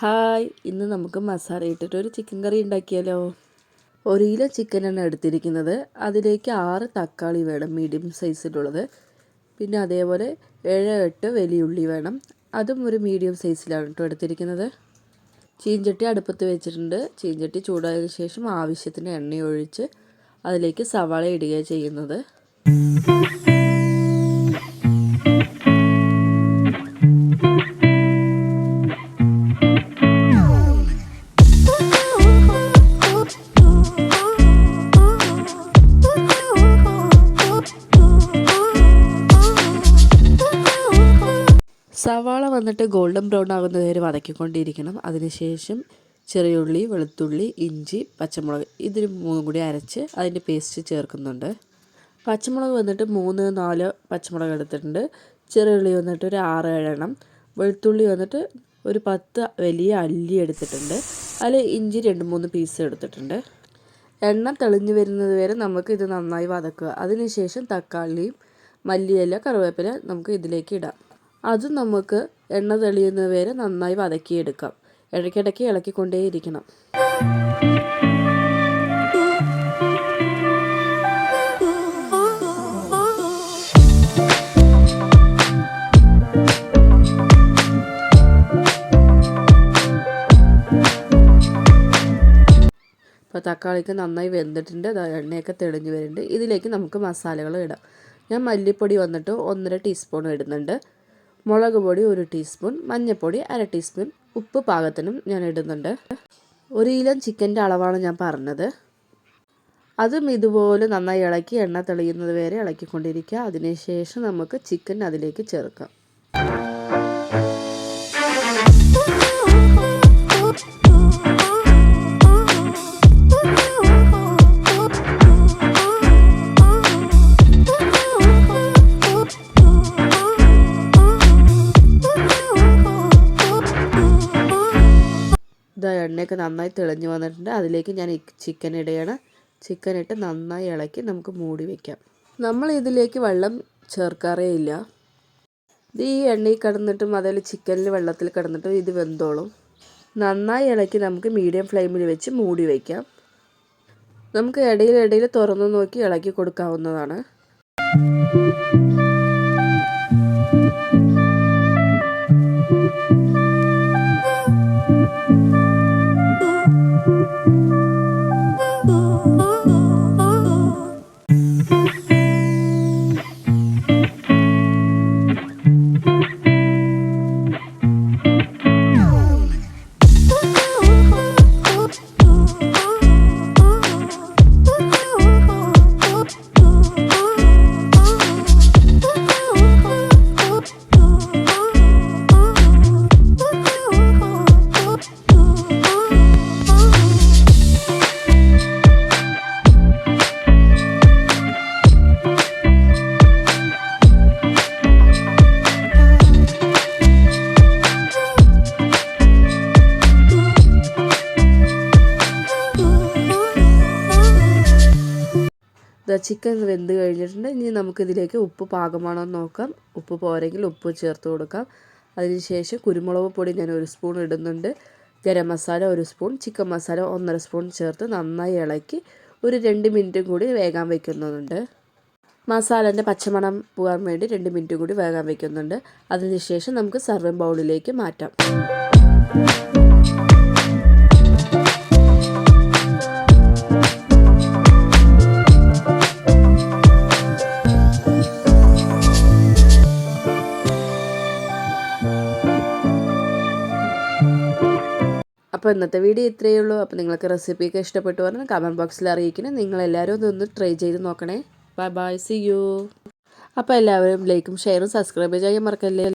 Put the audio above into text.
Hi ഇന്ന് നമുക്ക് മസാല ഇട്ടിട്ട് ഒരു ചിക്കൻ കറി ഉണ്ടാക്കിയാലോ? ഒരു കിലോ ചിക്കനാണ് എടുത്തിരിക്കുന്നത്. അതിലേക്ക് ആറ് തക്കാളി വേണം മീഡിയം സൈസിലുള്ളത് പിന്നെ അതേപോലെ ഏഴ് എട്ട് വലിയ ഉള്ളി വേണം. അതും ഒരു മീഡിയം സൈസിലാണ് കേട്ടോ എടുത്തിരിക്കുന്നത്. ചീഞ്ചട്ടി അടുപ്പത്ത് വെച്ചിട്ടുണ്ട്. ചീഞ്ചട്ടി ചൂടായതിനു ശേഷം ആവശ്യത്തിന് എണ്ണ ഒഴിച്ച് അതിലേക്ക് സവാള ഇടുകയാണ് ചെയ്യുന്നത്. സവാള വന്നിട്ട് ഗോൾഡൻ ബ്രൗൺ ആകുന്നത് വരെ വതക്കിക്കൊണ്ടിരിക്കണം. അതിനുശേഷം ചെറിയുള്ളി വെളുത്തുള്ളി ഇഞ്ചി പച്ചമുളക് ഇതിന് മൂന്നും കൂടി അരച്ച് അതിന്റെ പേസ്റ്റ് ചേർക്കുന്നുണ്ട്. പച്ചമുളക് വന്നിട്ട് മൂന്ന് നാല് പച്ചമുളക് എടുത്തിട്ടുണ്ട്. ചെറിയുള്ളി വന്നിട്ട് ഒരു ആറ് ഏഴെണ്ണം. വെളുത്തുള്ളി വന്നിട്ട് ഒരു പത്ത് വലിയ അല്ലി എടുത്തിട്ടുണ്ട്. അതിൽ ഇഞ്ചി രണ്ട് മൂന്ന് പീസ് എടുത്തിട്ടുണ്ട്. എണ്ണ തെളിഞ്ഞു വരുന്നത് വരെ നമുക്ക് ഇത് നന്നായി വതക്കുക. അതിനുശേഷം തക്കാളിയും മല്ലിയില കറിവേപ്പില നമുക്ക് ഇതിലേക്ക് ഇടാം. അത് നമുക്ക് എണ്ണ തെളിയുന്നത് വരെ നന്നായി വതക്കിയെടുക്കാം. ഇടയ്ക്കിടയ്ക്ക് ഇളക്കിക്കൊണ്ടേയിരിക്കണം. ഇപ്പോൾ തക്കാളിക്ക് നന്നായി വെന്തിട്ടുണ്ട്. എണ്ണയൊക്കെ തെളിഞ്ഞു വരുന്നുണ്ട്. ഇതിലേക്ക് നമുക്ക് മസാലകൾ ഇടാം. ഞാൻ മല്ലിപ്പൊടി വന്നിട്ട് ഒന്നര ടീസ്പൂൺ ഇടുന്നുണ്ട്. മുളക് പൊടി ഒരു ടീസ്പൂൺ മഞ്ഞൾപ്പൊടി അര ടീസ്പൂൺ ഉപ്പ് പാകത്തിനും ഞാൻ ഇടുന്നുണ്ട്. ഒരു കിലോ ചിക്കന്റെ അളവാണ് ഞാൻ പറഞ്ഞത്. അതും ഇതുപോലെ നന്നായി ഇളക്കി എണ്ണ തെളിയുന്നത് വരെ ഇളക്കിക്കൊണ്ടിരിക്കുക. അതിനുശേഷം നമുക്ക് ചിക്കൻ അതിലേക്ക് ചേർക്കാം. ഇതാ എണ്ണയൊക്കെ നന്നായി തെളിഞ്ഞു വന്നിട്ടുണ്ട്. അതിലേക്ക് ഞാൻ ചിക്കൻ ഇടുകയാണ് ചിക്കൻ ഇട്ട് നന്നായി ഇളക്കി നമുക്ക് മൂടി വയ്ക്കാം നമ്മൾ ഇതിലേക്ക് വെള്ളം ചേർക്കാറേ ഇല്ല. ഇത് ഈ എണ്ണയിൽ കിടന്നിട്ടും അതേപോലെ ചിക്കനിൽ വെള്ളത്തിൽ കിടന്നിട്ടും ഇത് വെന്തോളും. നന്നായി ഇളക്കി നമുക്ക് മീഡിയം ഫ്ലെയിമിൽ വെച്ച് മൂടി വയ്ക്കാം നമുക്ക് ഇടയിൽ തുറന്നു നോക്കി ഇളക്കി കൊടുക്കാവുന്നതാണ്. ചിക്കൻ വെന്ത് കഴിഞ്ഞിട്ടുണ്ട്. ഇനി നമുക്കിതിലേക്ക് ഉപ്പ് പാകമാണോ എന്ന് നോക്കാം. ഉപ്പ് പോരെങ്കിൽ ഉപ്പ് ചേർത്ത് കൊടുക്കാം. അതിനുശേഷം കുരുമുളക് പൊടി ഞാൻ ഒരു സ്പൂൺ ഇടുന്നുണ്ട്. ഗരം മസാല ഒരു സ്പൂൺ ചിക്കൻ മസാല ഒന്നര സ്പൂൺ ചേർത്ത് നന്നായി ഇളക്കി ഒരു രണ്ട് മിനിറ്റും കൂടി വേകാൻ വയ്ക്കുന്നുണ്ട് മസാലേന്റെ പച്ചമണം പോകാൻ വേണ്ടി രണ്ട് മിനിറ്റ് കൂടി വേകാൻ വയ്ക്കുന്നുണ്ട് അതിനുശേഷം നമുക്ക് സർവിങ് ബൗളിലേക്ക് മാറ്റാം. അപ്പോൾ ഇന്നത്തെ വീഡിയോ ഇത്രയേ ഉള്ളൂ. അപ്പോൾ നിങ്ങൾക്ക് റെസിപ്പിയൊക്കെ ഇഷ്ടപ്പെട്ടു പറഞ്ഞാൽ കമന്റ് ബോക്സിൽ അറിയിക്കണം. നിങ്ങളെല്ലാവരും ഒന്ന് ട്രൈ ചെയ്ത് നോക്കണേ. ബൈ ബൈ സി യു അപ്പോൾ എല്ലാവരും ലൈക്കും ഷെയറും സബ്സ്ക്രൈബ് ചെയ്യാൻ മറക്കല്ലേ?